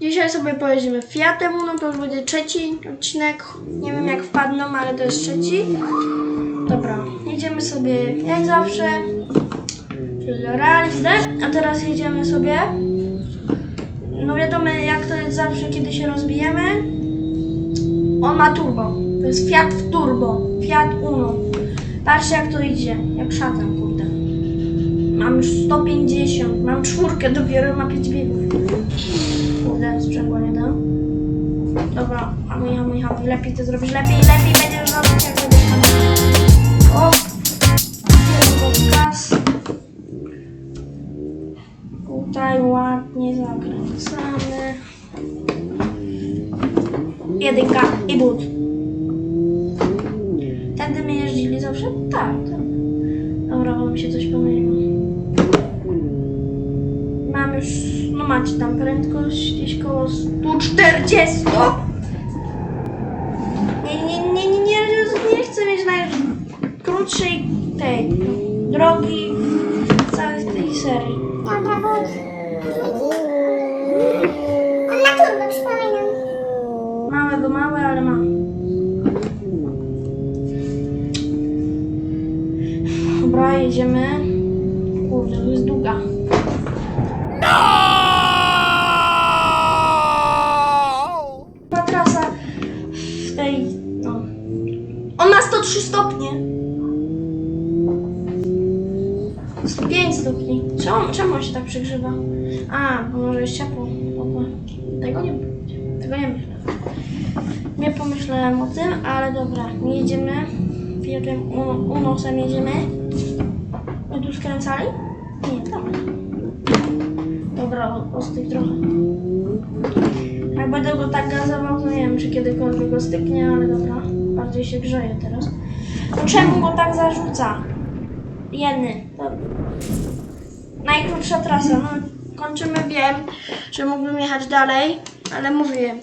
Dzisiaj sobie pojedziemy Fiatem Uno, to już będzie trzeci odcinek. Nie wiem jak wpadną, ale to jest trzeci. Dobra, jedziemy sobie jak zawsze. Czyli do realizmy. A teraz jedziemy sobie. No wiadomo jak to jest zawsze, kiedy się rozbijemy. On ma turbo. To jest Fiat w turbo. Fiat Uno. Patrzcie jak to idzie. Jak szatan, kurde. Mam już 150. Mam czwórkę dopiero, ma 5 biegów. Kurde, sprzęgła nie dam. Dobra, hamuj, hamuj, hamuj. Lepiej to zrobisz. Lepiej, lepiej będziesz robić, jak będziesz hamować. O! Bierz gaz. Tutaj ładnie zakręcamy. Jedynka i but. Tędy my jeździli zawsze? Tak, tak. Dobra, bo mi się coś pomyliło. Już, no macie tam prędkość gdzieś koło 140. Nie, nie, nie, nie, nie, nie chcę mieć najkrótszej tej drogi w całej tej serii. Dobra, bo... On ma turbo, przypominam. Małego małe, ale ma. Dobra, jedziemy. 103 stopnie. 5 stopni. Czemu, czemu on się tak przegrzewa? A, bo może jest ciepło. Tego nie, tego nie myślę. Nie pomyślałem o tym, ale dobra, nie jedziemy. Uno- Unosem jedziemy. My tu skręcali? Nie, dobra. Dobra, ostych trochę. Jak będę go tak gazował, to nie wiem, czy kiedykolwiek go styknie, ale dobra. Bardziej się grzeje teraz. No czemu go tak zarzuca? Jeny. Najkrótsza trasa. No, kończymy, wiem, że mógłbym jechać dalej, ale mówiłem.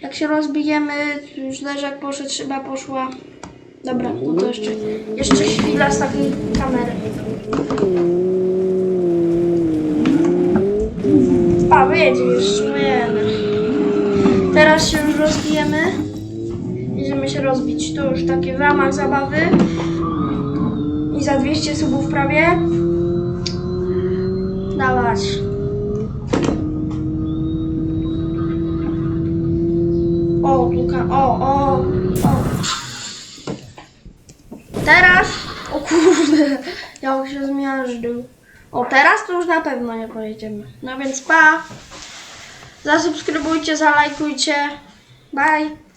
Jak się rozbijemy, już jak poszedł, szyba poszła. Dobra, no to jeszcze, jeszcze chwila z takiej kamery. A, wyjedzie już, no jemy. Teraz się już rozbijemy. Idziemy się rozbić. To już takie w ramach zabawy. I za 200 subów prawie. Dawać. O, Luka, o, o, o. Teraz, o kurde, jak się zmiażdżył. O, teraz to już na pewno nie pojedziemy. No więc pa. Zasubskrybujcie, zalajkujcie. Bye.